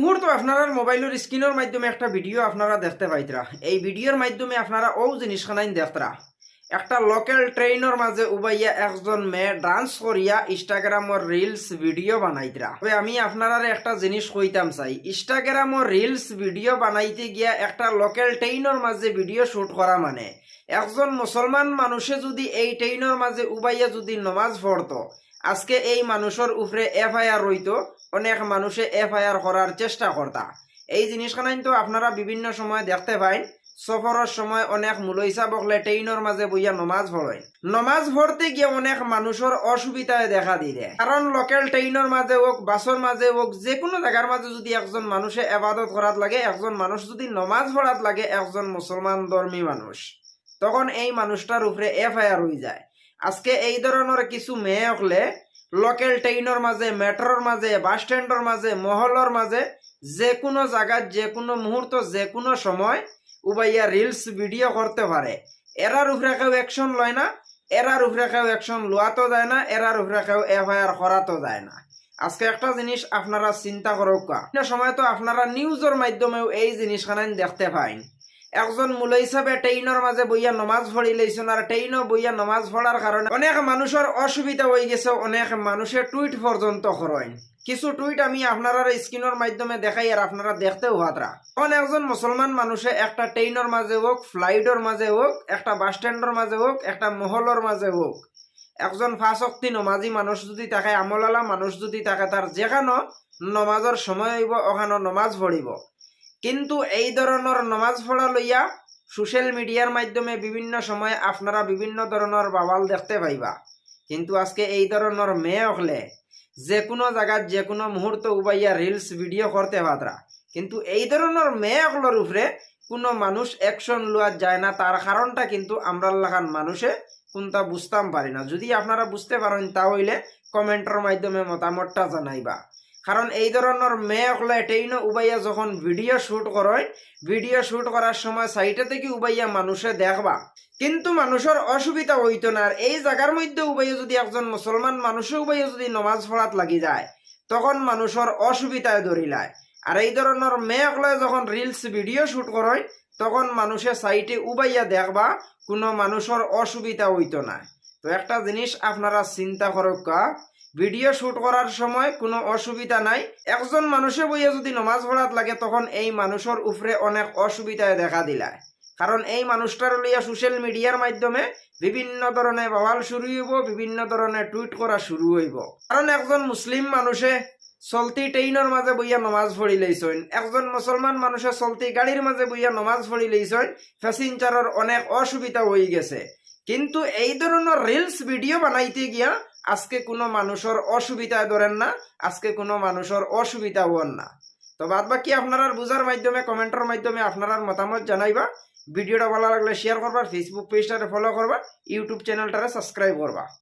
মুহূর্ত আপনারা মোবাইলের স্ক্রিনের মাধ্যমে একটা ভিডিও আপনারা দেখতে পাইতরা। এই ভিডিওর মাধ্যমে আপনারা ও জিনিসখানাইন দেখতরা। একটা লোকাল ট্রেনের মাঝে উবাইয়া একজন মেয়ে ডান্স করিয়া ইনস্টাগ্রামর রিলস ভিডিও বানাইতরা। তবে আমি আপনারা একটা জিনিস কইতাম চাই ইনস্টাগ্রামর রিলস ভিডিও বানাইতে গিয়া একটা লোকাল ট্রেনের মাঝে ভিডিও শুট করা মানে একজন মুসলমান মানুষে যদি এই ট্রেনের মাঝে উবাইয়া যদি নমাজ পড়তো আজকে এই মানুষের উপরে এফআইআর রইতো অনেক মানুষে এফআইআর করার চেষ্টা করতা এই জিনিসখানাই তো আপনারা বিভিন্ন সময় দেখতে পাইন। সফরের সময় অনেক মুলইসা বকলে ট্রেইনের মাঝে বইয়া নমাজ পড়েন নমাজ পড়তে গিয়ে অনেক মানুষের অসুবিধায় দেখা দিলে কারণ লোকাল ট্রেইনের মাঝে হোক বাসের মাঝে হোক যে কোনো জায়গার মাঝে যদি একজন মানুষে এবাদত করাত লাগে, একজন মানুষ যদি নমাজ পড়াত লাগে, একজন মুসলমান ধর্মী মানুষ। তখন এই মানুষটার উপরে এফআইআর হয়ে যায়। আজকে এই ধরনের কিছু মেয়ে হলে লোকাল ট্রেইনের মাঝে মেট্রোর মাঝে বাস স্ট্যান্ডের মাঝে মহলের মাঝে, যে কোনো জায়গায় যে কোনো মুহূর্ত, যে কোনো সময় উবাইয়া রিলস ভিডিও করতে পারে। এরার উপরে কেউ অ্যাকশন লয় না এরার উপরে কেউ অ্যাকশন লোয়াতো যায় না এরার উপরে কেউ এফআইআর করাতো যায় না। আজকে একটা জিনিস আপনারা চিন্তা করুক সময় তো আপনারা নিউজের মাধ্যমেও এই জিনিসখানাই দেখতে পাইন। একজন মুলা হিসাবে ট্রেইনের মাঝে বইয়া নমাজ পড়ি লইছেন আর ট্রেইনও বইয়া নমাজ পড়ার কারণে অনেক মানুষের অসুবিধা হয়ে গেছে, অনেক মানুষের টুইট পর্যন্ত করেন কিছু টুইট আমি আপনারা স্ক্রিনের মাধ্যমে দেখাই আর আপনারা দেখতেও হাতরা তখন একজন মুসলমান মানুষে একটা ট্রেইনের মাঝে হোক ফ্লাইটের মাঝে হোক একটা বাস স্ট্যান্ডের মাঝে হোক একটা মহলের মাঝে হোক একজন ফাঁসক্তি নমাজি মানুষ যদি থাকে, আমলালা মানুষ যদি থাকে তার যেখানো নমাজের সময় হইব ওখানে নমাজ পড়িব কিন্তু এই ধরনের নমাজ পড়া লইয়া সোশ্যাল মিডিয়ার মাধ্যমে বিভিন্ন সময় আপনারা বিভিন্ন ধরনের বাবাল দেখতে পাইবা। কিন্তু আজকে এই ধরনের মেয়ে হলে যে কোনো জায়গার যে কোনো মুহূর্ত উবাইয়া রিলস ভিডিও করতে পারা কিন্তু এই ধরনের মেয়ে হলোর উপরে কোনো মানুষ অ্যাকশন লওয়া যায় না, তার কারণটা কিন্তু আমরা লাগান মানুষে কোনটা বুঝতাম পারি না। যদি আপনারা বুঝতে পারেন তাহলে কমেন্টের মাধ্যমে মতামতটা জানাইবা। কারণ এই ধরনের মেয়ে হলে ট্রেইনও উবাইয়া যখন ভিডিও শুট করে ভিডিও শুট করার সময় সাইটে থেকে উবাইয়া মানুষে দেখবা। কিন্তু মানুষের অসুবিধা হইতো না। আর এই জায়গার মধ্যে উবাইয়া যদি একজন মুসলমান, মানুষে উবাইয়া যদি নমাজ পড়াত লাগি যায়, তখন মানুষের অসুবিধায় ধরিলায় আর এই ধরনের মেয়ে হলে যখন রিলস ভিডিও শুট করে তখন মানুষের সাইটে উবাইয়া দেখবা, কোনো মানুষের অসুবিধা হইতো না। তো একটা জিনিস আপনারা চিন্তা করকা ভিডিও শুট করার সময় কোনো অসুবিধা নাই। একজন মানুষে বইয়া যদি নমাজ পড়াত লাগে, তখন এই মানুষের উপরে অনেক অসুবিধায় দেখা দিলায় কারণ এই মানুষটার লইয়া সোশ্যাল মিডিয়ার মাধ্যমে বিভিন্ন ধরনের বাবাল শুরু হইব, বিভিন্ন ধরনের টুইট করা শুরু হইব। কারণ একজন মুসলিম মানুষে চলতি ট্রেইনের মাঝে বইয়া নমাজ পড়ি লইছেন একজন মুসলমান মানুষে চলতি গাড়ির মাঝে বইয়া নমাজ পড়ি লইছেন প্যাসেঞ্জারের অনেক অসুবিধা হয়ে গেছে। কিন্তু এই ধরনের রিলস ভিডিও বানাইতে গিয়া আজকে কোনো মানুষের অসুবিধায় ধরেন না, আজকে কোনো মানুষের অসুবিধা হন না। তো বাদ বাকি আপনারা বুঝার মাধ্যমে, কমেন্টের মাধ্যমে আপনার মতামত জানাইবা। ভিডিওটা ভালো লাগলে শেয়ার করবা ফেসবুক পেজটারে ফলো করবা ইউটিউব চ্যানেলটারে সাবস্ক্রাইব করবা।